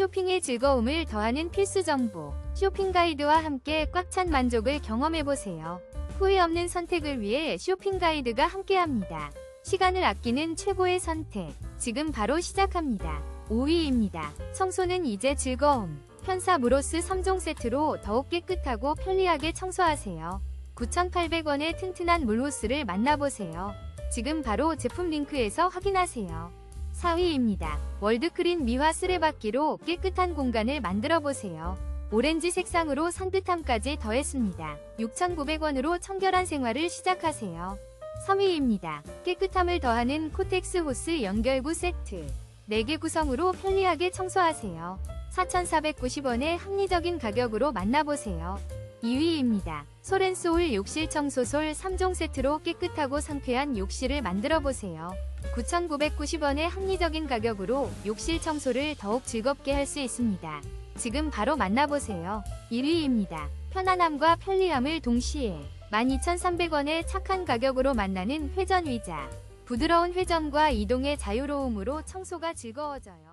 쇼핑의 즐거움을 더하는 필수 정보. 쇼핑 가이드와 함께 꽉 찬 만족을 경험해보세요. 후회 없는 선택을 위해 쇼핑 가이드가 함께합니다. 시간을 아끼는 최고의 선택. 지금 바로 시작합니다. 5위입니다. 청소는 이제 즐거움. 편사 무로스 3종 세트로 더욱 깨끗하고 편리하게 청소하세요. 9,800원의 튼튼한 물호스를 만나보세요. 지금 바로 제품 링크에서 확인하세요. 4위입니다. 월드크린 미화 쓰레받기로 깨끗한 공간을 만들어 보세요. 오렌지 색상으로 산뜻함까지 더했습니다. 6,900원으로 청결한 생활을 시작하세요. 3위입니다. 깨끗함을 더하는 코텍스 호스 연결구 세트. 4개 구성으로 편리하게 청소하세요. 4,490원의 합리적인 가격으로 만나보세요. 2위입니다. 소렌소울 욕실 청소솔 3종 세트로 깨끗하고 상쾌한 욕실을 만들어 보세요. 9,990원의 합리적인 가격으로 욕실 청소를 더욱 즐겁게 할 수 있습니다. 지금 바로 만나보세요. 1위입니다. 편안함과 편리함을 동시에 12,300원의 착한 가격으로 만나는 회전 의자. 부드러운 회전과 이동의 자유로움으로 청소가 즐거워져요.